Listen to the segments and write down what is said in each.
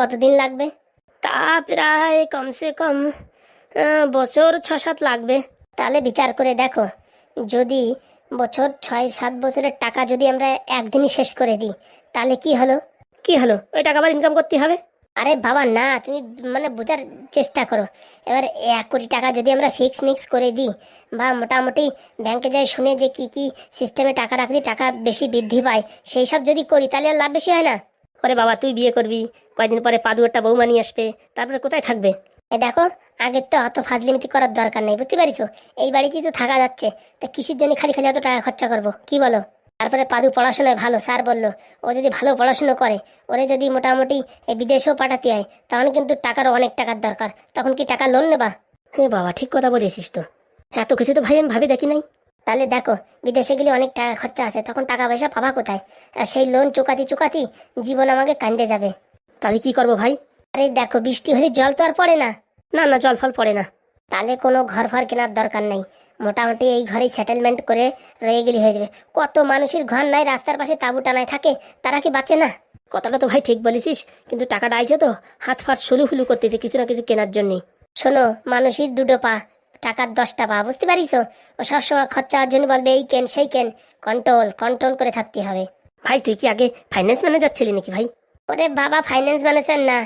কতদিন লাগবে? তা প্রায় কমসে কম বছর ছ সাত লাগবে। তাহলে বিচার করে দেখো। যদি বছর ছয় সাত বছরের টাকা যদি আমরা একদিনই শেষ করে দিই তাহলে কি হলো? কি হলো? ওই টাকা আবার ইনকাম করতে হবে? আরে বাবা না তুমি মানে বোঝার চেষ্টা করো। এবার এক কোটি টাকা যদি আমরা ফিক্স মিক্স করে দিই বা মোটামুটি ব্যাংকে যাই শুনে যে কি কি সিস্টেমে টাকা রাখলে টাকা বেশি বৃদ্ধি পায় সেই সব যদি করি তাহলে আর লাভ বেশি হয় না? ওরে বাবা তুই বিয়ে করবি কয়েকদিন পরে পাদু একটা বৌমা নিয়ে আসবে তারপরে কোথায় থাকবে? এ দেখো আগের তো অত ফাজলিমিতি করার দরকার নেই বুঝতে পারিছো এই বাড়িতেই তো থাকা যাচ্ছে তা কিসের জন্য খালি খালি অত টাকা খরচা করব কি বলো? তারপরে পাদু পড়াশোনায় ভালো স্যার বলল ও যদি ভালো পড়াশোনা করে ওরে যদি মোটামুটি বিদেশেও পাঠাতে হয় তাহলে কিন্তু টাকারও অনেক টাকার দরকার তখন কি টাকা লোন নেবা? হে বাবা ঠিক কথা বলেছিস তো। এত কিছু তো ভাই আমি ভাবি দেখি নাই। তাহলে দেখো বিদেশে গেলে অনেক টাকা খরচা আছে তখন টাকা পয়সা পাবা কোথায়? আর সেই লোন চুকাতি চুকাতি জীবন আমাকে কান্দে যাবে। তাহলে কি করব ভাই? আরে দেখো বৃষ্টি হলে জল তো আর পড়ে না। না না জল ফল পড়ে না। তাহলে কোনো ঘর ফর কেনার দরকার নেই। মোটামুটি এই ঘরেই সেটেলমেন্ট করে রয়ে গেলে হয়ে যাবে। কত মানুষের ঘর নাই রাস্তার পাশে তাঁবু টানায় থাকে তারা কি বাঁচে না? কথাটা তো ভাই ঠিক বলেছিস কিন্তু টাকাটা আইছে তো হাত ফাট সুলু হুলু করতেছে কিছু না কিছু কেনার জন্যই। শোনো মানুষের দুটো পা টাকার দশটা পা বুঝতে পারিস ও সবসময় খরচা হওয়ার জন্য বলবে এই কেন সেই কেন? কন্ট্রোল কন্ট্রোল করে থাকতে হবে। ভাই তুই কি আগে ফাইন্যান্স ম্যানেজার ছিলি নাকি ভাই? ওরে বাবা ফাইন্যান্স ম্যানেজার না।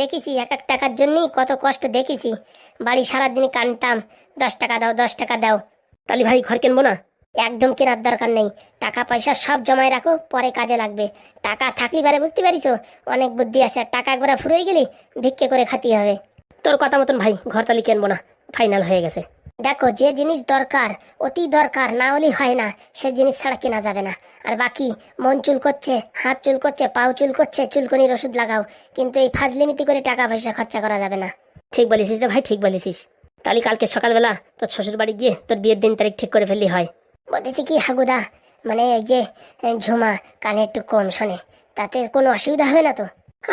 দেখেছি এক এক টাকার জন্যই কত কষ্ট দেখেছি। বাড়ি সারাদিন কানতাম দশ টাকা দাও দশ টাকা দাও। তাহলে ভাই ঘর কিনবো না? একদম কেনার দরকার নেই। টাকা পয়সা সব জমায় রাখো পরে কাজে লাগবে। টাকা থাকলে পারে বুঝতে পারিস অনেক বুদ্ধি আছে আর টাকা একবার ফুরোই গেলি ভিক্ষে করে খাতি হবে। তোর কথা মতন ভাই ঘর তালি কিনবো না। ফাইনাল হয়ে গেছে। দেখো, যে জিনিস দরকার, অতি দরকার, না হলেই হয় না, সে জিনিস ছাড়া কেনা যাবে না। আর বাকি, মন চুল করছে, হাত চুল করছে, পাও চুল করছে, চুলকনির ওষুধ লাগাও, কিন্তু এই ফাজলিমিতি করে টাকা পয়সা খরচা করা যাবে না। ঠিক বলেছিস রে ভাই, ঠিক বলেছিস। তাহলে কালকে সকালবেলা তোর শ্বশুর বাড়ি গিয়ে তোর বিয়ের দিন তারিখ ঠিক করে ফেললি হয়। বলতেছি কি, হাগুদা মানে এই যে ঝুমা, কানে একটু কম শোনে, তাতে কোনো অসুবিধা হবে না তো?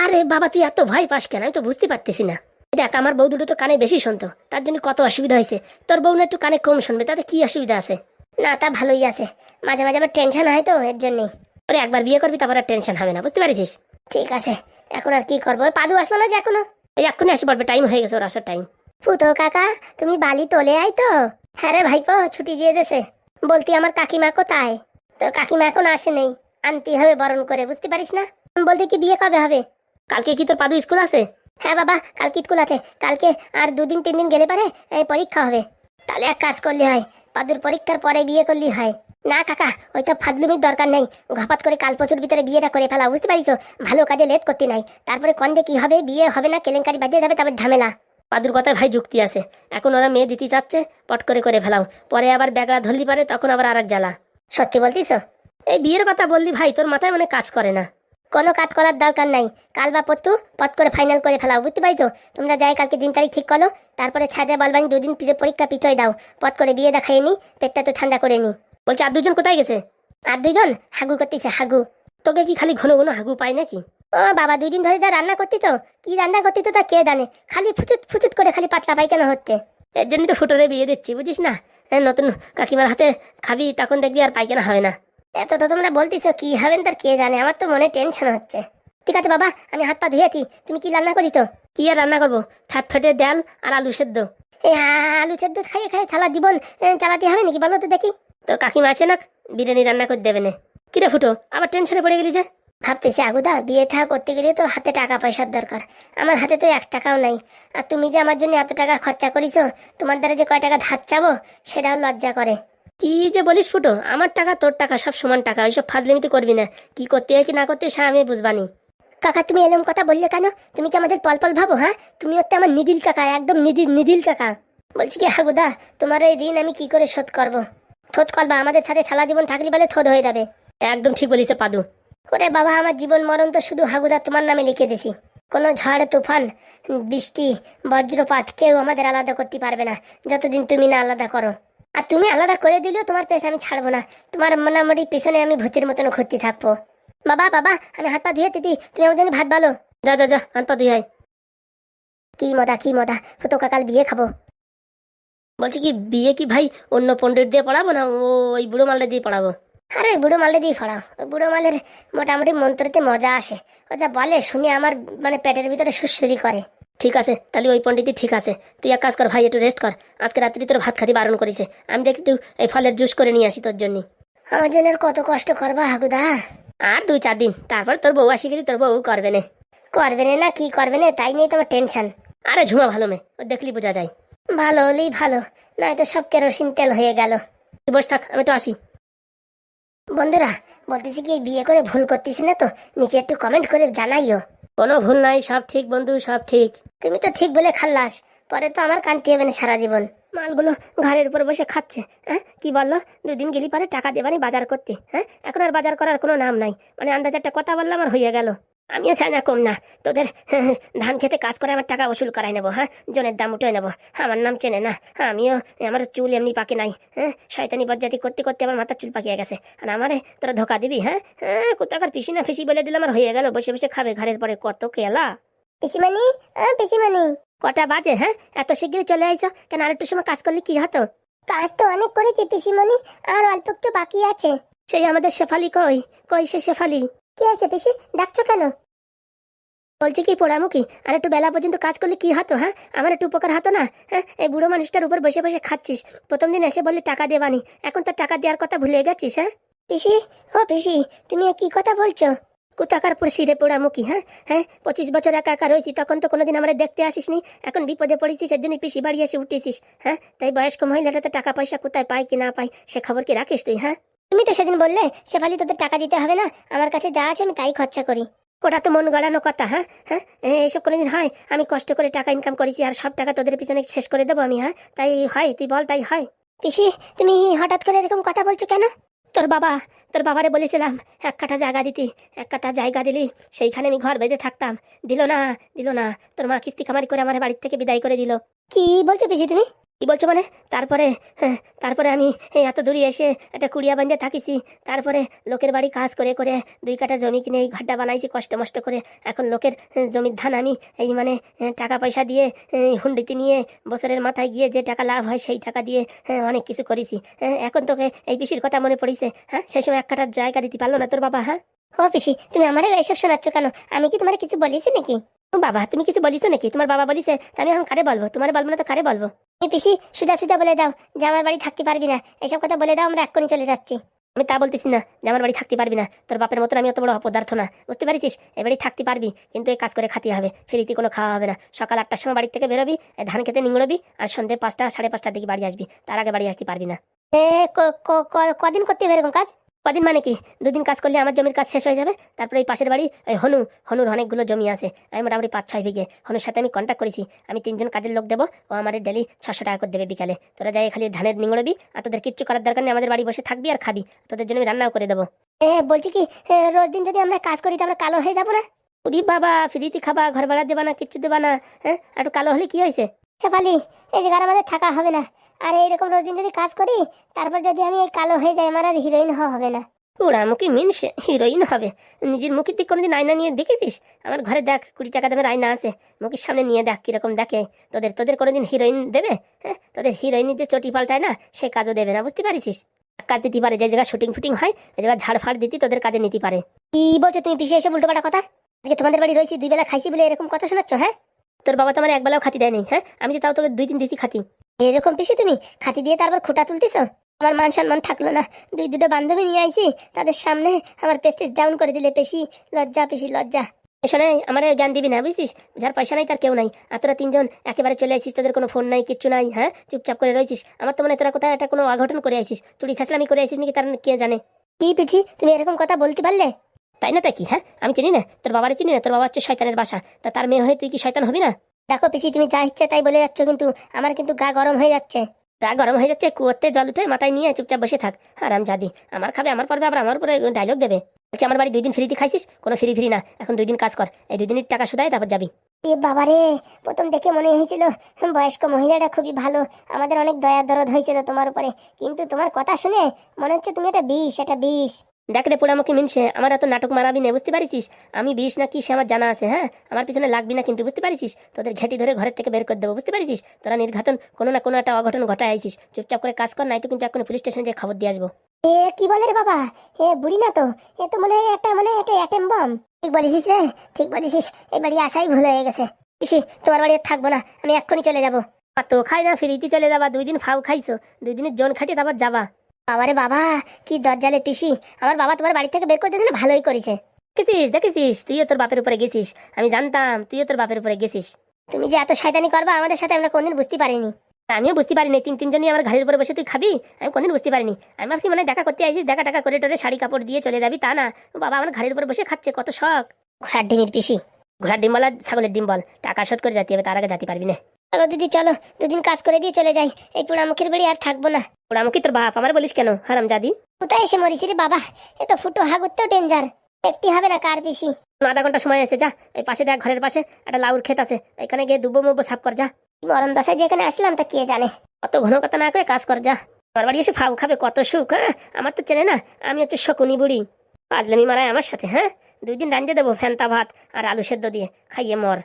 আরে বাবা, তুই এত ভয় পাস কেন? আমি তো বুঝতে পারতেছি না। দেখ আমার বউ দুটো তো কানে বেশি শুনতো। তার জন্য কত অসুবিধা হয়েছে। তোর বউ না একটু কানে কম শুনবে তাতে কি অসুবিধা আছে? না তা ভালোই আছে। মাঝে মাঝে আবার টেনশন হয় তো এর জন্যই। ওরে একবার বিয়ে করবি তারপর আর টেনশন হবে না বুঝতে পারিস ঠিক আছে এখন আর কি করব? ওই পাদু আসলো না যে এখনও? এই এক্ষুনি আসে পড়বে টাইম হয়ে গেছে ওর আসার টাইম ফুতো কাকা তুমি বালি তোলে আই তো। হ্যাঁ রে ভাইপো ছুটি দিয়ে দেছে। বলতি আমার কাকিমা কোথায়? তোর কাকিমা এখন আসে নেই। আনতে হবে বরণ করে বুঝতে পারিস না? বলতে কি বিয়ে কবে হবে? কালকে কি তোর পাদু স্কুল আছে? হ্যাঁ বাবা, কালকে স্কুল আছে। কালকে আর দুদিন তিন দিন গেলে পারে, এই পরীক্ষা হবে। তাহলে এক কাজ করলে হয়, পাদুর পরীক্ষার পরে বিয়ে করলে হয়। না কাকা, ওই তো ফাদলুমির দরকার নেই। ঘপাত করে কাল পচুর ভিতরে বিয়েটা করে ফেলা, বুঝতে পারিস ভালো কাজে লেট করতে নাই। তারপরে কন্দে কি হবে, বিয়ে হবে না, কেলেঙ্কারি বাজিয়ে যাবে, তারপর ঝামেলা। পাদুর কথায় ভাই যুক্তি আছে। এখন ওরা মেয়ে দিতে চাচ্ছে, পট করে করে ফেলাও। পরে আবার ব্যাগড়া ধরলি পারে, তখন আবার আর এক জ্বালা। সত্যি বলতিস? এই বিয়ের কথা বললি ভাই, তোর মাথায় মানে কাজ করে না। কোনো কাজ করার দরকার নাই। কাল বা পত্তু পট করে ফাইনাল করে ফেলাও, বুঝতে পারিছো? তোমরা যাই কালকে দিন তারিখ ঠিক করো, তারপরে ছাদে বলবানি দুদিন পরীক্ষা পিছোয় দাও পট করে বিয়ে দেখাই নি, পেটটা তো ঠান্ডা করে নি। বলছে, আর দুজন কোথায় গেছে? আর দুজন? হাগু করতেছে, হাগু। তোকে কি খালি ঘন ঘন হাগু পায় নাকি? ও বাবা দুই দিন ধরে যা রান্না করতি তো, কি রান্না করতি তো তা কে জানে? খালি ফুচুত ফুচুত করে খালি পাতলা পায়খানা হচ্ছে। এর জন্য তো ফুটোরে বিয়ে দিচ্ছি, বুঝিস না? নতুন কাকিমার হাতে খাবি, তখন দেখবি আর পায়খানা হয় না। এত তো তোমরা বলতেছো, কি হবেন তার কে জানে? আমার তো মনে টেনশন হচ্ছে। ঠিক আছে বাবা, আমি হাত পা ধুয়েছি তুমি কি রান্না করি তো কি আর রান্না করব? ফ্যাট ফেটে ডাল আর আলু সেদ্ধ। আলু সেদ্ধ খাইয়ে খাইয়ে থালা জীবন চালাতে হবে নাকি বলো তো দেখি। তোর কাকিমা আছে না, বিরিয়ানি রান্না করে দেবে না। কিরে ফুটো, আবার টেনশনে পড়ে গেলি যে? ভাবতেছি, আগুদা, বিয়ে থা করতে গেলে তো হাতে টাকা পয়সার দরকার। আমার হাতে তো এক টাকাও নাই। আর তুমি যে আমার জন্য এত টাকা খরচা করিছো, তোমার দ্বারা যে কয় টাকা ধার চাবো, সেটাও লজ্জা করে। কি যে বলিস ফুটো আমার টাকা তোর টাকা সব সমান টাকা ওইসব ফাজলিমিতি করবি না। কি করতে হয় কি না করতে হয় সে আমি বুঝবানি। কাকা তুমি এরকম কথা বললে কেন? তুমি কি আমাদের পল পল ভাবো হ্যাঁ? তুমি হচ্ছে আমার নিদিল কাকা একদম নিদিল নিদিল কাকা। বলছি কি হাগুদা তোমার এই ঋণ আমি কি করে শোধ করব? শোধ করবা আমাদের সাথে সারা জীবন থাকলে বলে থোদ হয়ে যাবে। একদম ঠিক বলিছে পাদু। ওরে বাবা আমার জীবন মরণ তো শুধু হাগুদা তোমার নামে লিখে দিছি। কোনো ঝড় তুফান বৃষ্টি বজ্রপাত কেউ আমাদের আলাদা করতে পারবে না। যতদিন তুমি না আলাদা করো। আর তুমি আলাদা করে দিলেও তোমার পেছ আমি ছাড়বো না। তোমার মোটামুটি পিছনে আমি ভূতের মতন ঘুরতে থাকব। বাবা বাবা, আমি হাত পা ধুয়ে দিদি তুমি আমার জন্য ভাত ভালো যা যা যা, হাত পা ধুয়ে। কি মদা কি মদা ফুটো কাকাল বিয়ে খাব। বলছি কি, বিয়ে কি ভাই অন্য পণ্ডিত দিয়ে পড়াবো না ওই বুড়ো মালটা দিয়ে পড়াবো? আরে ওই বুড়ো মালে দিয়ে পড়াও। ওই বুড়ো মালের মোটামুটি মন্ত্রতে মজা আসে। ও যা বলে শুনে আমার মানে পেটের ভিতরে সুসুরি করে। ঠিক আছে তাহলে ওই পণ্ডিতই ঠিক আছে। তুই এক কাজ কর ভাই একটু রেস্ট কর। আজকে রাত্রি তোর ভাত খাতি বারণ করেছে। আমি দেখি তুই এই ফলের জুস করে নিয়ে আসি তোর জন্য। আমার জন্য আর কত কষ্ট করবা হাগুদা? আর দুই চার দিন। তারপর তোর বউ আসি গেলি তোর বউ করবে না। করবে না কি করবে না তাই নিয়ে তোমার টেনশন আরে ঝুমা ভালো মেয়ে ও দেখলি বোঝা যায়। ভালো হলেই ভালো নয়তো সব কেরোসিন তেল হয়ে গেল। তুই বস থাক আমি তো আসি। বন্ধুরা বলতেছি কি বিয়ে করে ভুল করতেছি না তো? নিচে একটু কমেন্ট করে জানাইও। কোনো ভুল নাই সব ঠিক বন্ধু সব ঠিক। তুমি তো ঠিক বলে খাল্লাস পরে তো আমার কানতে হবে না সারা জীবন। মালগুলো ঘরের উপর বসে খাচ্ছে হ্যাঁ? কি বলল? দুদিন গেলি পরে টাকা দেবানি বাজার করতে হ্যাঁ? এখন আর বাজার করার কোনো নাম নাই। মানে আন্দাজ একটা কথা বললাম আর হইয়া গেল। আমিও না কম না। তোদের হ্যাঁ, হ্যাঁ, ধান খেতে কাজ করে আমার টাকা উসুল করাই নেব হ্যাঁ? জনের দাম উঠে নেব। আমার নাম চেনে না। আমিও আমার চুল এমনি পাকে নাই হ্যাঁ? শয়তানি বজ্জাতি করতে করতে আমার মাথার চুল পাকিয়ে গেছে। আর আমারে তোরা ধোকা দিবি হ্যাঁ? হ্যাঁ কোথাকার পিসি না ফিসি বলে দিলে আমার হয়ে গেল বসে বসে খাবে ঘরের পরে কত কেলা। পিসিমানি পিসিমানি কটা বাজে হ্যাঁ? এত শীঘ্রই চলে আইছো কেন আর একটু সময় কাজ করলে কি হতো? কাজ তো অনেক করেছি পিসিমণি আর অল্প একটু বাকি আছে। সেই আমাদের শেফালি কই? কই সে শেফালি? কি আছে পিসি? ডাকছো কেন? বলছি কি পোড়ামুখী? আর একটু বেলা পর্যন্ত কাজ করলে কি হতো হ্যাঁ? আমার একটু উপকার হতো না হ্যাঁ? এই বুড়ো মানুষটার উপর বসে বসে খাচ্ছিস। প্রথম দিন এসে বললি টাকা দেবানি এখন তো টাকা দেওয়ার কথা ভুলে গেছিস হ্যাঁ? পিসি, ও পিসি, তুমি কি কথা বলছো? কোথাকার পর সিরে পোড়ামুখী হ্যাঁ? হ্যাঁ? পঁচিশ বছর একা একা রয়েছি, তখন তো কোনোদিন আমরা দেখতে আসিসনি। এখন বিপদে পড়েছিস এর জন্য পিসি বাড়ি এসে উঠেছিস হ্যাঁ? তাই বয়স্ক মহিলাটা তো টাকা পয়সা কোথায় পায় কি না পায়, সে খবর কি রাখিস তুই হ্যাঁ? তুমি তো সেদিন বললে, শেফালি তোদের টাকা দিতে হবে না, আমার কাছে যা আছে আমি তাই খরচা করি। ওটা তো মন গড়ানো কথা হ্যাঁ? হ্যাঁ? এইসব কোনোদিন হয়? আমি কষ্ট করে টাকা ইনকাম করেছি আর সব টাকা তোদের পিছনে শেষ করে দেবো আমি হ্যাঁ? তাই হয়, তুই বল তাই হয়। পিসি, তুমি হঠাৎ করে এরকম কথা বলছো কেন? তোর বাবা, তোর বাবারে বলেছিলাম, এক কাঠা জায়গা দিতি, এক কাঠা জায়গা দিলি, সেইখানে আমি ঘর বেঁধে থাকতাম। দিল না দিল না, তোর মা কিস্তি খামারি করে আমার বাড়ির থেকে বিদায় করে দিল। কি বলছো পিসি তুমি? কি বলছো মানে? তারপরে হ্যাঁ, তারপরে আমি এত দূরে এসে একটা কুড়িয়া বান্ধে থাকিছি। তারপরে লোকের বাড়ি কাজ করে করে দুই কাঠা জমি কিনে এই ঘরটা বানাইছি কষ্ট মষ্ট করে। এখন লোকের জমির ধান আমি এই মানে আহ, টাকা পয়সা দিয়ে হুন্ডিতে নিয়ে বছরের মাথায় গিয়ে যে টাকা লাভ হয় সেই টাকা দিয়ে হ্যাঁ, অনেক কিছু করেছি। হ্যাঁ, এখন তোকে এই পিসির কথা মনে পড়িছে? হ্যাঁ সেই সময় এক কাঠার জায়গা দিতে পারল না তোর বাবা হ্যাঁ? ও পিসি তুমি আমার এইসব শোনাচ্ছ কেন? আমি কি তোমার কিছু বলিছি নাকি? বাবা তুমি কিছু বলিছো নাকি? তোমার বাবা বলিছে আমি এখন কারে বলব? তোমার বলব না তো কারে বলব? পিসি সুজা সুজা বলে দাও যে আমার বাড়ি থাকতে পারবি না। এসব কথা বলে দাও আমরা এক্ষুনি চলে যাচ্ছি। আমি তা বলতেছি না যে আমার বাড়ি থাকতে পারবি না। তোর বাপের মতন আমি অত বড় অপদার্থ না বুঝতে পারিস এ বাড়ি থাকতে পারবি কিন্তু এই কাজ করে খাতে হবে ফ্রিতে কোনো খাওয়া হবে না। সকাল আটটার সময় বাড়ি থেকে বেরোবি ধান খেতে নিংড়বি আর সন্ধ্যে পাঁচটা সাড়ে পাঁচটার দিকে বাড়ি আসবি। তার আগে বাড়ি আসতে পারবি না। কদিন করতে হবে এরকম কাজ? কদিন মানে কি? দুদিন কাজ করলে আমার জমির কাজ শেষ হয়ে যাবে? তারপরে এই পাশের বাড়ি ওই হনু হনুর অনেকগুলো জমি আছে। আমি মোটামুটি পাঁচ ছয় বিঘে। হনুর সাথে আমি কন্ট্যাক্ট করেছি। আমি তিনজন কাজের লোক দেবো। ও আমার ডেলি ছশো টাকা করে দেবে বিকালে। তোরা যাই খালি ধানের নিংড়বি আর তোদের কিচ্ছু করার দরকার নেই। আমাদের বাড়ি বসে থাকবি আর খাবি। তোদের জন্য আমি রান্নাও করে দেবো। হ্যাঁ বলছি কি রোজ দিন যদি আমরা কাজ করি তাহলে কালো হয়ে যাব না? উরি বাবা ফ্রিতে খাবা ঘর ভাড়া দেবা না কিচ্ছু দেবা না হ্যাঁ? একটু কালো হলে কি হয়েছে? শেফালি এই জায়গার আমাদের থাকা হবে না। আর এইরকম রোজ দিন যদি কাজ করি তারপর যদি আমি এই কালো হয়ে যাই আমার আর হিরোইন হওয়া হবে না। ওরা মুখে মিনস হিরোইন হবে। নিজের মুখের দিক কোনোদিন আয়না নিয়ে দেখেছিস? আমার ঘরে দেখ কুড়ি টাকা দামের আয়না আছে। মুখের সামনে নিয়ে দেখ কীরকম দেখে। তোদের তোদের কোনোদিন হিরোইন দেবে? হ্যাঁ? তোদের হিরোইনের যে চটি পাল্টায় না সে কাজও দেবে না বুঝতে পারিস? কাজ দিতে পারে যে জায়গায় শুটিং ফুটিং হয় ওই জায়গায় ঝাড় ফাড় দিতে তোদের কাজে নিতে পারে। কি বলছো তুমি পিছিয়ে এসে উল্টোপাল্টা কথা? আজকে তোমাদের বাড়ি রয়েছি দুই বেলা খাইছি বলে এরকম কথা শোনাচ্ছ হ্যাঁ? তোর বাবা তো আমার একবেলাও খাতি দেয়নি হ্যাঁ? আমি তো তাও তোকে দুই দিন দিছি খাতি। এরকম পিসি তুমি খাতি দিয়ে তারপর খুঁটা তুলতেছ? আমার মান সম্মান থাকল না। দুই দুটো বান্ধবী নিয়ে আইছি তাদের সামনে আমার পেস্টেজ ডাউন করে দিলে পেশি লজ্জা পেশি লজ্জা। শোনে আমার জ্ঞান দিবি না বুঝছিস? যার পয়সা নাই তার কেউ নাই। আর তোরা তিনজন একেবারে চলে আসিস তোদের কোনো ফোন নাই কিচ্ছু নাই হ্যাঁ? চুপচাপ করে রয়েছিস আমার তো মনে তোরা কোথায় একটা কোনো অঘটন করে আসিস। চুরি ছাঁচলামি করে আসিস নাকি তার কে জানে? কি পিছি তুমি এরকম কথা বলতে পারলে? তাই না তাই কি হ্যাঁ? আমি চিনি না। তোর বাবারে চিনি না তোর বাবা হচ্ছে শয়তানের বাসা। তা তার মেয়ে হয়ে তুই কি শয়তান হবি না? দেখো পিসি তুমি যা ইচ্ছে তাই বলে যাচ্ছ কিন্তু আমার কিন্তু গা গরম হয়ে যাচ্ছে। গা গরম হয়ে যাচ্ছে? কুয়োতে জল উঠে মাথায় নিয়ে চুপচাপ বসে থাক। আরাম জাদি আমার খাবে আমার পর্বে আবার আমার উপরে ডায়লগ দেবে। বলছে আমার বাড়ি দুই দিন ফ্রিতে খাইছিস? কোনো ফ্রি ফ্রি না। এখন দুই দিন কাজ কর। এই দুই দিনের টাকা শুধাই তারপর যাবি। এ বাবারে প্রথম দেখে মনে হয়েছিল বয়স্ক মহিলাটা খুবই ভালো। আমাদের অনেক দয়া দরদ হয়েছিল তোমার উপরে। কিন্তু তোমার কথা শুনে মনে হচ্ছে তুমি একটা বিষ একটা বিষ। দেখ রে পোড়ামুখী মিনসে আমার এত নাটক মারাবি না বুঝতে পারিস আমি বিষ না কি সে আমার জানা আছে হ্যাঁ? আমার পিছনে লাগবি না কিন্তু বুঝতে পারিস তোদের ঘেটি ধরে ঘরের থেকে বের করে দেবো বুঝতে পারিস তোরা নির্ঘাতন কোনো না কোনো একটা অঘটন ঘটায় আইছিস। চুপচাপ করে কাজ কর নাই তো কিন্তু এখন পুলিশ স্টেশনে যে খবর দিয়ে আসব। এ কি বলে রে বাবা? এ বুড়ি না তো? এ তো মনে হয় একটা মানে একটা অ্যাটেম বম। ঠিক বলেছিস রে ঠিক বলেছিস। এই বাড়ি আসাই ভুল হয়ে গেছে। পিসি তোমার বাড়ি আর থাকব না আমি এক্ষুনি চলে যাব। তো খাই না ফিরিতে চলে যাবা দুই দিন ফাউ খাইছো দুই দিনের জন খাটিয়ে তারপর যাবা। বাবারে বাবা কি দরজালে পিসি। আমার বাবা তোমার বাড়ি থেকে বের করে দিয়েছে না ভালোই করেছে। দেখেছিস দেখেছিস তুইও তোর বাপের উপরে গেছিস। আমি জানতাম তুইও তোর বাপের উপরে গেছিস। তুমি যে এত শয়তানি করবা আমাদের সাথে আমরা কোনদিন বুঝতে পারিনি। আমিও বুঝতে পারিনি তিন তিনজনই আমার ঘাড়ির উপরে বসে তুই খাবি? আমি কোনদিন বুঝতে পারিনি। আমি ভাবছি মানে দেখা করতে আইসিস দেখা টাকা করে টোরে শাড়ি কাপড় দিয়ে চলে যাবি তা না। বাবা আমার ঘাড়ির উপরে বসে খাচ্ছে কত শখ। ঘোড়ার ডিমের পিসি। ঘোড়ার ডিম বলা ছাগলের ডিম বল টাকা শোধ করে যেতে হবে তার আগে যেতে পারবি না। চলো দিদি চলো দুদিন কাজ করে দিয়ে চলে যাই। এই পোড়ামুখের বাড়ি আর থাকব না। পোড়ামুখী তোর বাপ আমার বলিস কেন হারাম জাদি কোথায় এসে মরিস রে বাবা? এ তো ফুটো হাগুতেও ডেঞ্জার দেখতে হবে না কার পিসি। আধা ঘণ্টা সময় আছে যা। এই পাশে দেখ ঘরের পাশে একটা লাউর ক্ষেত আছে। এখানে গিয়ে দুবো মুবো সাফ কর যা। মরণ দশায় যেখানে আসলাম তা কে জানে? অত ঘন কথা না করে কাজ কর যা। আমার বাড়ি এসে ফাউ খাবে কত সুখ হ্যাঁ? আমার তো চেনে না আমি হচ্ছে শকুনি বুড়ি। পাজলামি মারায় আমার সাথে হ্যাঁ? দুই দিন রাঞ্জে দেবো ফ্যান্তা ভাত আর আলু সেদ্ধ দিয়ে খাইয়ে মর।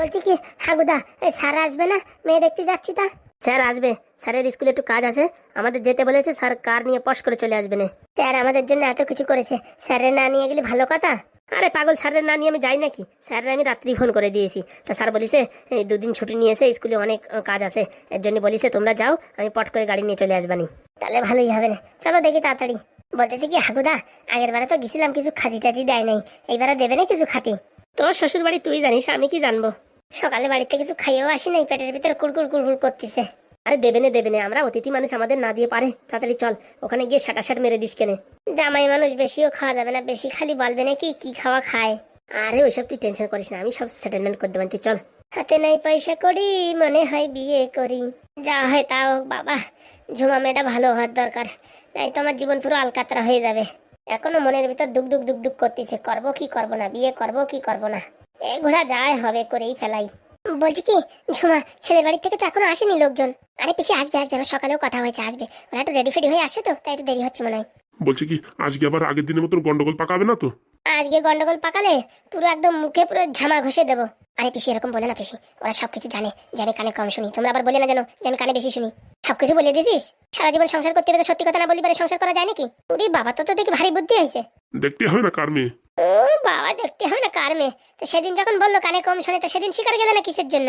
বলছি কি হাগুদা এই স্যার আসবে না? মেয়ে দেখতে যাচ্ছি তা। স্যার আসবে। স্যারের স্কুলে একটু কাজ আছে। আমাদের যেতে বলেছে স্যার কার নিয়ে পশ করে চলে আসবে না। স্যার আমাদের জন্য এত কিছু করেছে। স্যারের না নিয়ে গেলে ভালো কথা? আরে পাগল স্যারের না নিয়ে আমি যাই নাকি? স্যারের আমি রাত্রি ফোন করে দিয়েছি। তা স্যার বলিছে এই দুদিন ছুটি নিয়েছে স্কুলে অনেক কাজ আছে। এর জন্য বলিছে তোমরা যাও আমি পট করে গাড়ি নিয়ে চলে আসবানি। তাহলে ভালোই হবে না। চলো দেখি তাড়াতাড়ি। বলতেছি কি হাগুদা আগের বারে তো গেছিলাম কিছু খাতি টাতি দেয় নাই। এইবারে দেবে না কিছু খাতি তোর শ্বশুর বাড়ি তুই জানিস আমি কি জানব? সকালে বাড়িতে কিছু খাইয়েও আসি নাই, পেটের ভিতরে কুড়কুড় কুড়কুড় করতেছে। আরে দেবে না দেবে না, আমরা অতিথি মানুষ আমাদের না দিয়ে পারে। তাড়াতাড়ি চল, ওখানে গিয়ে সাটা সাট মেরে দিস কেনে। জামাই মানুষ বেশিও খাওয়া যাবে না, বেশি খালি বলবে না কি খাওয়া খায়। আরে ওইসব তুই টেনশন করিস না, আমি সব সেটেলমেন্ট করে দেবেন তুই চল। হাতে নাই পয়সা করি, মনে হয় বিয়ে করি। যা হয় তাও বাবা, ঝুমা মেয়েটা ভালো হওয়ার দরকার। নাই তো আমার জীবন পুরো আলকাতরা হয়ে যাবে। এখনও মনের ভিতর দুক দুক দুক দুক করতেছে, করব কি করব না, বিয়ে করব কি করব না। এ ঘোড়া যায় হবে করেই ফেলাই। বলছি কি ঝুমা ছেলের বাড়ি থেকে তো এখনও আসেনি লোকজন। আরে পিছিয়ে আসবে আসবে আমার সকালেও কথা হয়েছে আসবে। ওরা একটু রেডি ফেডি হয়ে আসছে তো তাই একটু দেরি হচ্ছে মনে হয়। বলছি কি আজকে আবার আগের দিনের মতো গন্ডগোল পাকাবে না তো? আজকে গন্ডগোল পাকালে পুরো একদম মুখে পুরো ঝামা ঘষে দেবো। আরে পিসি এরকম বলে না পিসি ওরা সবকিছু জানে যে আমি কানে কম শুনি। তোমরা আবার বলে না জানো যে আমি কানে বেশি শুনি। সবকিছু বলে দিছিস? সারা জীবন সংসার করতে হবে সত্যি কথা না বলি পারে সংসার করা যায় নাকি? উরি বাবা তো তো দেখি ভারী বুদ্ধি হয়েছে দেখতে হবে না কার মেয়ে। ও বাবা দেখতে হবে না কার মেয়ে। তো সেদিন যখন বলল কানে কম শোনে তো সেদিন শিকার গেলে না কিসের জন্য?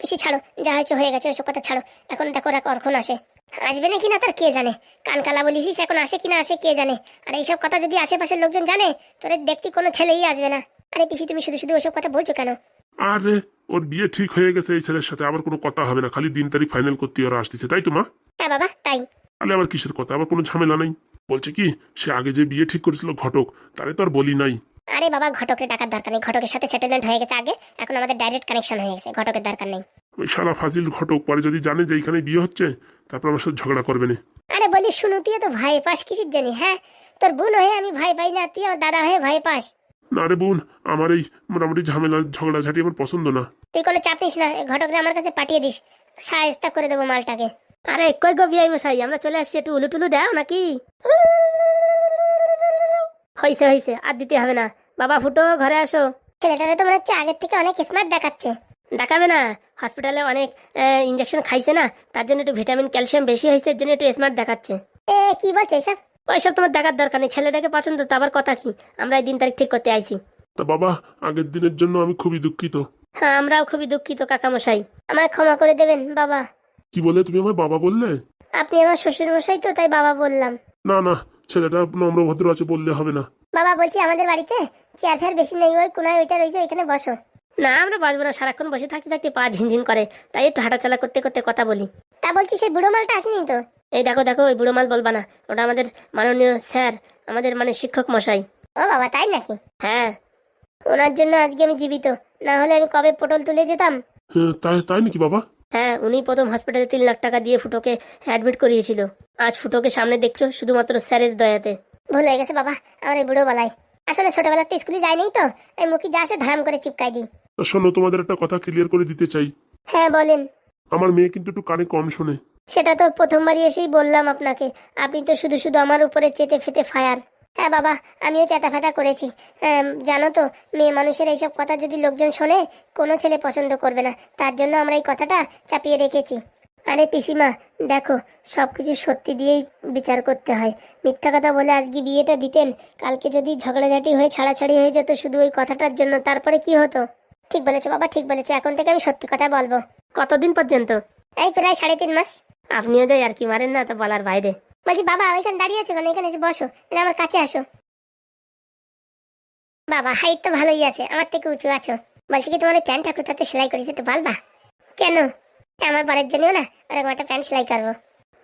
পিসি ছাড়ো যা হয়েছে হয়ে গেছে ওইসব কথা ছাড়ো। এখন দেখো ওরা কখন আসে। আসবে নাকি না তার কে জানে? কানকালা বলিসিস এখন আসে কিনা আসে কে জানে? আর এইসব কথা যদি আশেপাশের লোকজন জানে তোর দেখতে কোনো ছেলেই আসবে না। আরে পিসি তুমি শুধু শুধু ওসব কথা বলছো কেন? আরে ওর বিয়ে ঠিক হয়ে গেছে এই ছেলের সাথে আবার কোনো কথা হবে না খালি দিন তারিখ ফাইনাল করতে ওরা আসতেছে তাই তো মা? হ্যাঁ বাবা তাই। তাহলে আবার কিসের কথা? আবার কোনো ঝামেলা নাই। বলছে কি সে আগে যে বিয়ে ঠিক করেছিল ঘটক তারে তো আর বলি নাই। আরে বাবা ঘটকের টাকার দরকার নেই ঘটকের সাথে সেটেলমেন্ট হয়ে গেছে আগে এখন আমাদের ডাইরেক্ট কানেকশন হয়ে গেছে ঘটকের দরকার নেই। ওই সারা ফাজিল ঘটক পরে যদি জানে যে এইখানে বিয়ে হচ্ছে তারপর আমার সাথে ঝগড়া করবে না। আরে বলি শুনু তুই তো ভাই পাস কিসের জানি হ্যাঁ? তোর বোন হয়ে আমি ভাই পাই না তুই আমার দাদা হয়ে ভাই পাস। না রে বোন আমার এই মোটামুটি ঝামেলা ঝগড়া ঝাঁটি আমার পছন্দ না। তুই কোনো চাপ নিস না ঘটকরা আমার কাছে পাঠিয়ে দিস। সাহেস্তা করে দেবো মালটাকে। আরে কই গো বিআই মশাই? আমরা চলে আসছি একটু উলু টুলু দাও নাকি? হইছে হইছে আর দিতে হবে না। বাবা ফুটো ঘরে আসো। ছেলেটারে তো মনে হচ্ছে আগের থেকে অনেক স্মার্ট দেখাচ্ছে। দেখাবে না। হসপিটালে অনেক ইঞ্জেকশন খাইছে না তার জন্য একটু ভিটামিন ক্যালসিয়াম বেশি হয়েছে এর জন্য একটু স্মার্ট দেখাচ্ছে। এ কি বলছে এসব? ওইসব তোমার দেখার দরকার নেই। ছেলেটাকে পছন্দ তো আবার কথা কি? আমরা এই দিন তারিখ ঠিক করতে আইছি। তা বাবা আগের দিনের জন্য আমি খুবই দুঃখিত। হ্যাঁ আমরাও খুবই দুঃখিত কাকামশাই। আমায় ক্ষমা করে দেবেন বাবা। কি বলে তুমি আমার বাবা বললে? আপনি আমার শ্বশুর মশাই তো তাই বাবা বললাম। না না ছেলেটা নম্র ভদ্র আছে বললে হবে না। বাবা বলছি আমাদের বাড়িতে চেয়ার ফেয়ার বেশি নেই ওই কোনায় ওইটা রয়েছে ওইখানে বসো। না আমরা বসবো না সারাক্ষণ বসে থাকতে থাকতে পা ঝিনঝিন করে তাই একটু হাঁটাচলা করতে করতে কথা বলি। তা বলছি সেই বুড়ো মালটা আসেনি তো? এই দেখো দেখো ওই বুড়ো মাল বলবা না ওটা আমাদের মাননীয় স্যার আমাদের মানে শিক্ষক মশাই। ও বাবা তাই নাকি? হ্যাঁ। ওনার জন্য আজকে আমি জীবিত। না হলে আমি কবে পটল তুলে যেতাম? হ্যাঁ, তাই তাই নাকি বাবা? হ্যাঁ উনি প্রথম হসপিটালে তিন লাখ টাকা দিয়ে ফুটোকে অ্যাডমিট করিয়েছিল। আজ ফুটোকে সামনে দেখছ শুধুমাত্র স্যারের দয়াতে। ভুল হয়ে গেছে বাবা আমার এই বুড়ো বেলায় আসলে ছোটবেলাতে স্কুলে যাইনি তো এই মুখি যা আসে ধারাম করে চিপকাই দিই। শোনো তোমাদের একটা কথা ক্লিয়ার করে দিতে চাই। হ্যাঁ বলেন। আমার মেয়ে কিন্তু একটু কানে কম শোনে। সেটা তো প্রথমবারই এসেই বললাম আপনাকে আপনি তো শুধু শুধু আমার উপরে চেতে ফেতে ফায়ার। হ্যাঁ বাবা আমিও চেতা ফাতা করেছি। হ্যাঁ, জানো তো মেয়ে মানুষের এইসব কথা যদি লোকজন শোনে কোনো ছেলে পছন্দ করবে না। তার জন্য আমরা এই কথাটা চাপিয়ে রেখেছি। আরে পিসিমা দেখো সব কিছু সত্যি দিয়েই বিচার করতে হয়। মিথ্যা কথা বলে আজকে বিয়েটা দিতেন কালকে যদি ঝগড়াঝাটি হয়ে ছাড়াছাড়ি হয়ে যেত শুধু ওই কথাটার জন্য তারপরে কি হতো? ঠিক বলেছ বাবা ঠিক বলেছ। এখন থেকে আমি সত্যি কথা বলব। কতদিন পর্যন্ত? এই প্রায় সাড়ে তিন মাস। আপনিও যাই আর কি মারেন না তো বলার বাইরে। বলছি বাবা ওইখানে দাঁড়িয়ে আছো কেন? এখানে এসে বসো এলে আমার কাছে আসো। বাবা হাইট তো ভালোই আছে আমার থেকে উঁচু আছো। বলছি কি তোমার ওই প্যান্টটা কোথাতে সেলাই করেছে একটু বলবা? কেন? আমার বাড়ির জন্যও না ওরকম একটা প্যান্ট সেলাই করব।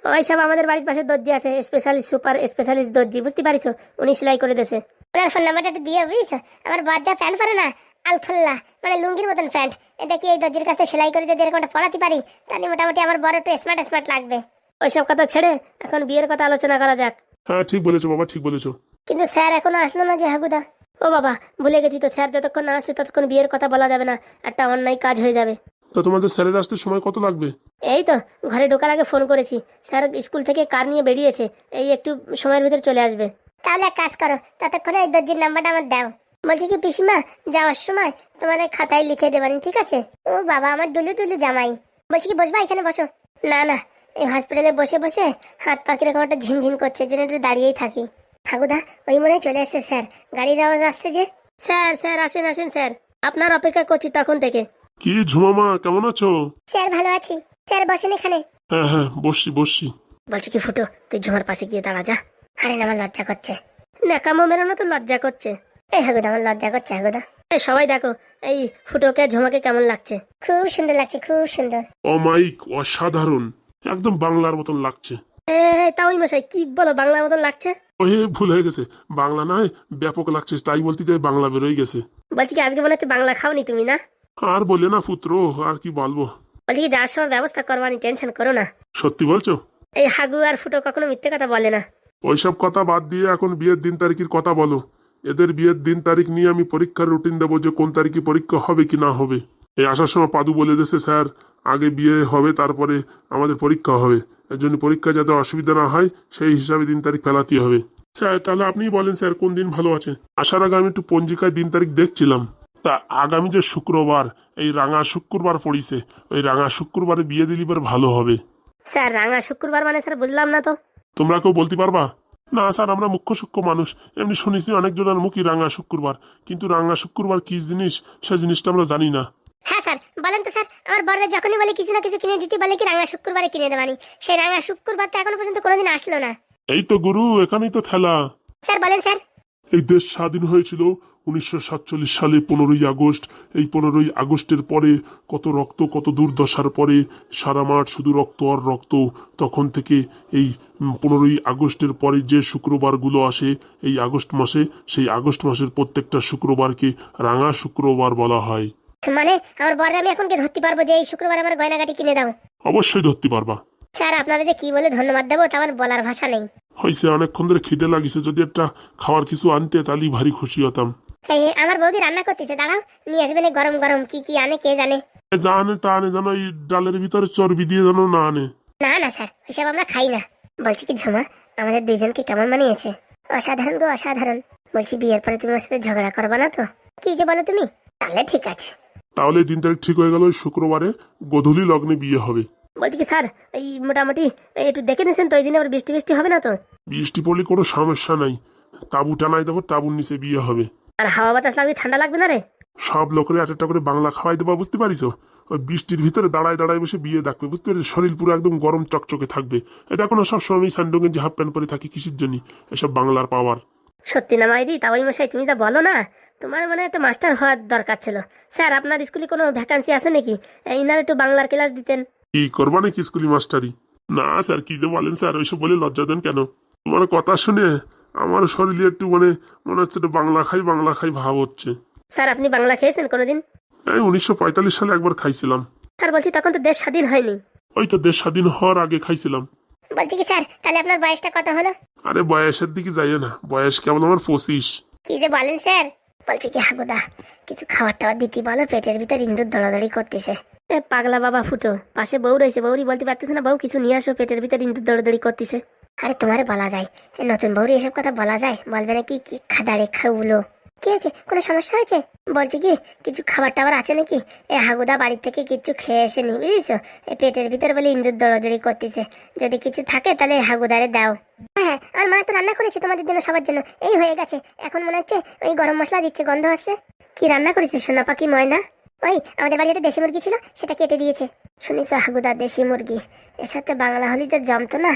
ওই সব আমাদের বাড়ির পাশে দর্জি আছে স্পেশালিস্ট সুপার স্পেশালিস্ট দর্জি বুঝতে পারিছো? উনি সেলাই করে দেছে ওনার ফোন নাম্বারটা একটু দিয়ে বুঝছ? আমার বাচ্চা প্যান্ট পরে না আলফাল্লা মানে লুঙ্গির মতন প্যান্ট। এটা কি এই দর্জির কাছে সেলাই করে যদি এরকম পড়াতে পারি তাহলে মোটামুটি আমার বড় একটু স্মার্ট স্মার্ট লাগবে। ওইসব কথা ছেড়ে এখন বিয়ের কথা আলোচনা করা যাক। হ্যাঁ ঠিক বলেছ বাবা ঠিক বলেছ। কিন্তু স্যার এখনও আসলো না যে হাগুদা? ও বাবা ভুলে গেছি তো স্যার যতক্ষণ না আসছে ততক্ষণ বিয়ের কথা বলা যাবে না। একটা অন্যায় কাজ হয়ে যাবে। তা তোমাদের স্যারের আসতে সময় কত লাগবে? এই তো ঘরে ঢোকার আগে ফোন করেছি। স্যার স্কুল থেকে কার নিয়ে বেরিয়েছে? এই একটু সময়ের ভিতর চলে আসবে। তাহলে এক কাজ করো ততক্ষণে এই দর্জির নাম্বারটা আমার দাও। বলছি কি পিসিমা যাওয়ার সময় তোমার এই খাতায় লিখে দেবানি ঠিক আছে? ও বাবা আমার ডুলু ডুলু জামাই। বলছি কি বসবা এখানে বসো। না না এই হসপিটালে বসে বসে হাত পা কীরকম একটা ঝিনঝিন করছে জন্য একটু দাঁড়িয়েই থাকি। ঠাকুদা ওই মনে চলে আসছে স্যার। গাড়ির আওয়াজ আসছে যে? স্যার স্যার আসেন আসেন স্যার। আপনার অপেক্ষা করছি তখন থেকে। কি ঝুমামা কেমন আছো? স্যার ভালো আছি। স্যার বসেন এখানে। হ্যাঁ হ্যাঁ বসছি বসছি। বলছি কি ফুটো তুই ঝুমার পাশে গিয়ে দাঁড়া যা। আরে না আমার লজ্জা করছে। ন্যাকামো মেরোনো তো লজ্জা করছে। এই হাগুদা আমার লজ্জা করছে হাগুদা এই সবাই দেখো এই ফুটোকে ঝুমাকে কেমন লাগছে। খুব সুন্দর লাগছে খুব সুন্দর। অমাইক অসাধারণ। একদম বাংলার মতন লাগছে। এ তাওই মশাই কি বলো বাংলার মতন লাগছে? ওহে ভুল হয়ে গেছে। বাংলা নয় ব্যাপক লাগছে তাই বলতে বাংলা বেরোয় গেছে। বলছি কি আজকে মনে হচ্ছে বাংলা খাওনি তুমি না? আর বলে না পুত্র আর কি বলব? বলছি কি যাওয়ার সময় ব্যবস্থা করবানি টেনশন করো না। সত্যি বলছো? এই হাগু আর ফুটো কখনো মিথ্যে কথা বলে না। ওইসব কথা বাদ দিয়ে এখন বিয়ের দিন তারিখের কথা বলো। এদের বিয়ের দিন তারিখ নিয়ে আমি পরীক্ষার রুটিন দেবো যে কোন তারিখে পরীক্ষা হবে কি না হবে। এই আসার সময় পাদু বলে দিয়েছে স্যার আগে বিয়ে হবে তারপরে আমাদের পরীক্ষা হবে। এর জন্য পরীক্ষা যাতে অসুবিধা না হয় সেই হিসাবে দিন তারিখ ফেলাতে হবে। স্যার তাহলে আপনিই বলেন স্যার কোন দিন ভালো আছে? আসার আগে আমি একটু পঞ্জিকায় দিন তারিখ দেখছিলাম। তা আগামী যে শুক্রবার এই রাঙা শুক্রবার পড়িছে ওই রাঙা শুক্রবারে বিয়ে দিলে এবার ভালো হবে। স্যার রাঙা শুক্রবার মানে স্যার বুঝলাম না তো। তোমরা কেউ বলতে পারবা? না স্যার আমরা মুখ্য সূক্ষ্ম মানুষ। এমনি শুনিস অনেকজনের মুখই রাঙা শুক্রবার। কিন্তু রাঙা শুক্রবার কি জিনিস সে জিনিসটা আমরা জানি না। হ্যাঁ স্যার বলেন তো স্যার আমার বড়রা যখনই বলে কিছু না কিছু কিনে দিতে বলে কি রাঙা শুক্রবারে কিনে দেবানি সেই রাঙা শুক্রবার তো এখনও পর্যন্ত কোনোদিন আসলো না। এই তো গুরু এখানেই তো খেলা। স্যার বলেন স্যার। এই দেশ স্বাধীন হয়েছিল উনিশশো সাতচল্লিশ সালে পনেরোই আগস্ট। এই পনেরোই আগস্টের পরে কত রক্ত কত দুর্দশার পরে সারা মাঠ শুধু রক্ত আর রক্ত। তখন থেকে এই পনেরোই আগস্টের পরে যে শুক্রবারগুলো আসে এই আগস্ট মাসে সেই আগস্ট মাসের প্রত্যেকটা শুক্রবারকে রাঙা শুক্রবার বলা হয়। মানে আমার বড়রা আমি এখন কি ধরতে পারব যে এই শুক্রবার আমার গয়নাগাটি কিনে দাও। অবশ্যই ধরতে পারবা। স্যার আপনারা যে কি বলে ধন্যবাদ দেবো তা আমার বলার ভাষা নেই। হয়েছে অনেকক্ষণ ধরে খিদে লাগিছে যদি একটা খাওয়ার কিছু আনতে তাহলেই ভারী খুশি হতাম। আমার বৌদি রান্না করতেছে দাঁড়াও নিয়ে আসবেন গরম গরম কি কি আনে কে জানে। যা আনে তা আনে যেন এই ডালের ভিতরে চর্বি দিয়ে যেন না আনে। না না স্যার ওইসব আমরা খাই না। বলছি কি ঝুমা আমাদের দুইজনকে কেমন মানিয়েছে? অসাধারণ গো অসাধারণ। বলছি বিয়ের পরে তুমি ওর সাথে ঝগড়া করবা না তো? কি যে বলো তুমি? তাহলে ঠিক আছে। তাহলে দিন তারিখ ঠিক হয়ে গেল শুক্রবারে গধূলি লগ্নে বিয়ে হবে। বলছি কি স্যার এই মোটামুটি এই একটু দেখে নিয়েছেন তো ওই দিনে আবার বৃষ্টি বৃষ্টি হবে না তো? বৃষ্টি পড়লে কোনো সমস্যা নাই। তাবু টানাই দেবো তাবুর নিচে বিয়ে হবে। আর হাওয়া বাতাস লাগবে ঠান্ডা লাগবে না রে? সব লোকের এক একটা করে বাংলা খাওয়াই দেবো বুঝতে পারিস? ওই বৃষ্টির ভিতরে দাঁড়ায় দাঁড়ায় বসে বিয়ে দেখবে বুঝতে পারিস? শরীর পুরো একদম গরম চকচকে থাকবে। এটা কোনো আমি স্যান্ডো গেঞ্জি হাফ প্যান্ট পরে থাকি কিসের জন্য? এসব বাংলার পাওয়ার। সত্যি না মাইদি তাওই মশাই তুমি যা বলো না তোমার মানে একটা মাস্টার হওয়ার দরকার ছিল। স্যার আপনার স্কুলে কোনো ভ্যাকান্সি আছে নাকি? ইনার একটু বাংলার ক্লাস দিতেন। কি করবা নাকি স্কুলি মাস্টারি? না স্যার কি যে বলেন স্যার ওইসব বলে লজ্জা দেন কেন? তোমার কথা শুনে আমার শরীরে একটু মানে মনে হচ্ছে বাংলা খাই বাংলা খাই ভাব হচ্ছে। স্যার আপনি বাংলা খেয়েছেন কোনোদিন? এই উনিশশো পঁয়তাল্লিশ সালে একবার খাইছিলাম। স্যার বলছি তখন তো দেশ স্বাধীন হয়নি। ওই তো দেশ স্বাধীন হওয়ার আগে খাইছিলাম। বলছি কি স্যার তাহলে আপনার বয়সটা কত হলো? আরে বয়সের দিকে যাইও না বয়স কেবল আমার পঁচিশ। কি যে বলেন স্যার? বলছি কি হাগুদা কিছু খাবার টাবার দিতে বলো পেটের ভিতর ইন্দুর দৌড়াদৌড়ি করতেছে। এ পাগলা বাবা ফুটো পাশে বউ রয়েছে বউরি বলতে পারতেছে না বউ কিছু নিয়ে আসো পেটের ভিতর ইন্দুর দৌড়দৌড়ি করতেছে। আরে তোমার বলা যায় নতুন বউরি এসব কথা বলা যায়? বলবে না কি কি খাদাড়ে খাউলো কি আছে কোনো সমস্যা হয়েছে? বলছি কি, কিছু খাবার টাবার আছে নাকি? এ হাগুদা বাড়ি থেকে কিছু খেয়ে এসে নি বুঝেছ? এ পেটের ভিতরে বলে ইন্দুর দৌড়দৌড়ি করতেছে। যদি কিছু থাকে তাহলে হাগুদারে দাও। হ্যাঁ আর মা তো রান্না করেছে তোমাদের জন্য সবার জন্য। এই হয়ে গেছে। এখন মনে হচ্ছে ওই গরম মশলা দিচ্ছে, গন্ধ হচ্ছে কি রান্না করেছে সোনা পাখি ময়না? ওই, আমাদের বাড়িতে দেশি মুরগি ছিল, সেটা কেটে দিয়েছে। শুনিস হাগুদা দেশি মুরগি। এর সাথে বাংলা হলি তো জমতো না?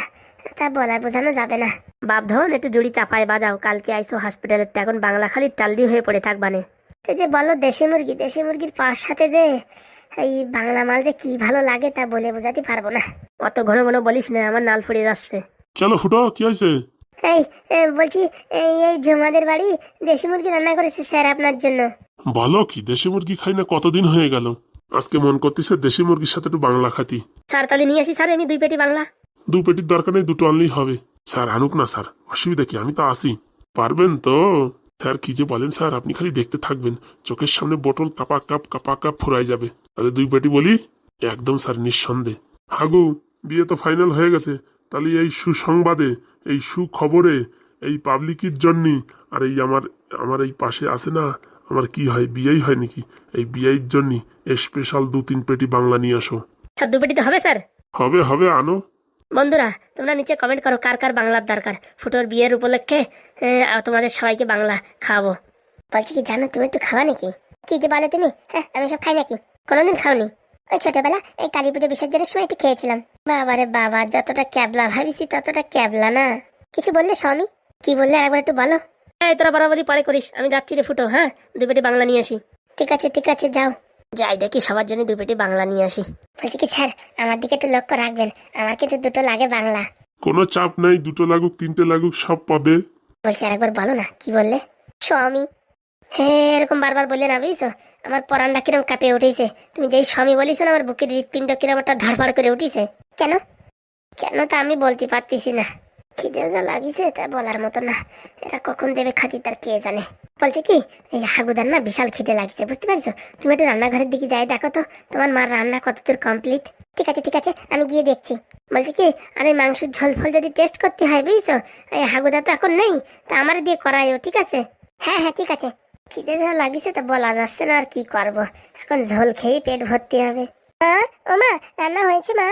তা বলা বোঝানো যাবে না। বাপ ধন একটু জুড়ি চাপায় বাজাও। কালকে আইসো হসপিটালে এখন বাংলা খালি টালদি হয়ে পড়ে থাকবানে তো যে বলো দেশি মুরগি দেশি মুরগির পাশ সাথে যে এই বাংলা মাল যে কি ভালো লাগে তা বলে বোঝাতে পারব না। অত ঘন ঘন বলিস না আমার নাল ফুরিয়ে যাচ্ছে। চলো ফুটো কি হয়েছে? এই এ, বলছি এই এই জমাদের বাড়ি দেশি মুরগি রান্না করেছে স্যার আপনার জন্য। বলো কি? দেশি মুরগি খাই না কতদিন হয়ে গেল? আজকে মন করতেছে দেশি মুরগির সাথে একটু বাংলা খাতি। স্যার তাহলে নিয়ে আসি স্যার আমি দুই পেটি বাংলা। দু পেটির দরকার নেই দুটো আনলেই হবে। স্যার আনুক না স্যার। অসুবিধা কি? আমি তো আসি। পারবেন তো? স্যার কি যে বলেন স্যার আপনি খালি দেখতে থাকবেন। চোখের সামনে বোতল কাপা কাপ কাপা কাপ ফুরাই যাবে। তাহলে দুই পেটি বলি? একদম স্যার নিঃসন্দেহ। হাগু বিয়ে তো ফাইনাল হয়ে গেছে। তাহলে এই সুসংবাদে এই সুখবরে এই পাবলিকের জন্য আর এই আমার আমার এই পাশে আছে না আমার কি হয় বিয়েই হয় নাকি? এই বিয়ের জন্য স্পেশাল দু তিন পেটি বাংলা নিয়ে আসো। স্যার দু পেটি তো হবে স্যার। হবে হবে আনো। বন্ধুরা তোমরা নিচে কমেন্ট করো কার কার বাংলার দরকার। ফুটোর বিয়ের উপলক্ষে তোমাদের সবাইকে বাংলা খাওয়াবো। বলছি কি জানো তুমি একটু খাওয়া নাকি? কি যে বলো তুমি হ্যাঁ আমি সব খাই নাকি? কোনোদিন খাওনি। ওই ছোটবেলা এই কালী পুজো বিসর্জনের সময় একটু খেয়েছিলাম। বাবারে বাবা যতটা ক্যাবলা ভাবিছি ততটা ক্যাবলা না। কিছু বললে স্বামী? কি বললে আরেকবার একটু বলো। এই তোরা বরাবরই পরে করিস আমি যাচ্ছি রে ফুটো হ্যাঁ? দু পেটি বাংলা নিয়ে আসি। ঠিক আছে ঠিক আছে যাও। যাই দেখি সবার জন্য দু পেটি বাংলা নিয়ে আসি। বলছি কি স্যার আমার দিকে একটু লক্ষ্য রাখবেন। আমার কিন্তু দুটো লাগে বাংলা। কোনো চাপ নাই দুটো লাগুক তিনটে লাগুক সব পাবে। বলছি আরেকবার বলো না কি বললে? স্বামী। হ্যাঁ এরকম বারবার বললে না বুঝছ? আমার পরানটা কিরম কাঁপে উঠেছে। তুমি যেই স্বামী বলিস না আমার বুকের হৃৎপিণ্ড কিরম একটা ধড়ফড় করে উঠেছে। কেন? কেন তা আমি বলতে পারতেছি না। খিদে যা লাগিছে, তা বলার মতো না। এরা কখন দেবে খাতি তার কে জানে? বলছে কি, এই হাগুদার না বিশাল খিদে লাগছে, বুঝতে পারছ? তুমি একটু রান্নাঘরের দিকে যাই, দেখো তো, তোমার মার রান্না কতদূর কমপ্লিট ঠিক আছে ঠিক আছে, আমি গিয়ে দেখছি। বলছি কি এই মাংসের ঝোল ফল যদি টেস্ট করতে হয়, বুঝছ? এই হাগুদা তো এখন নেই, তা আমার দিয়ে করাইও, ঠিক আছে? হ্যাঁ হ্যাঁ ঠিক আছে। খিদে যা লাগিছে, তা বলা যাচ্ছে না আর কি করব। এখন ঝোল খেয়েই পেট ভর্তি হবে। মা ও মা, রান্না হয়েছে মা?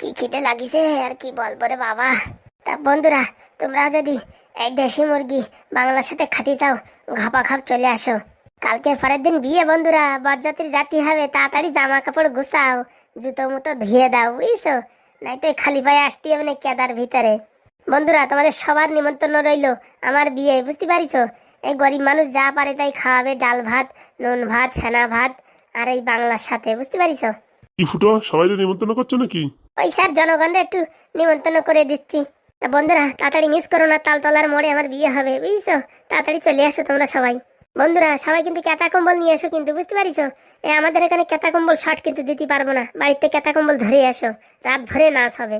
কি খিদে লাগিছে, আর কি বলব রে বাবা? তা বন্ধুরা তোমরাও যদি এই দেশি মুরগি বাংলার সাথে খাতি চাও ঘপা খাপ চলে আসো। কালকে পরের দিন বিয়ে বন্ধুরা বরযাত্রী জাতি হবে তাড়াতাড়ি জামা কাপড় গুছাও জুতো মুতো ধুয়ে দাও বুঝছ? নাই তো খালি পায়ে আসতে হবে না কেদার ভিতরে। বন্ধুরা তোমাদের সবার নিমন্ত্রণ রইল আমার বিয়ে বুঝতে পারিছো? এই গরিব মানুষ যা পারে তাই খাওয়াবে ডাল ভাত নুন ভাত হেনা ভাত আর এই বাংলার সাথে বুঝতে পারিছো? কি ফুটো সবাই নিমন্ত্রণ করছ নাকি? ওই স্যার জনগণরা একটু নিমন্ত্রণ করে দিচ্ছি। বন্ধুরা, তাড়াতাড়ি মিস করো না, তালতলার মোড়ে আমার বিয়ে হবে, বুঝছ? তাড়াতাড়ি চলে আসো তোমরা সবাই। বন্ধুরা, সবাই কিন্তু কেতা কম্বল নিয়ে এসো কিন্তু, বুঝতে পারিছো? এ, আমাদের এখানে কেতা কম্বল শর্ট কিন্তু দিতে পারব না। বাড়িতে কেতা কম্বল ধরে আসো রাত ভরে নাচ হবে।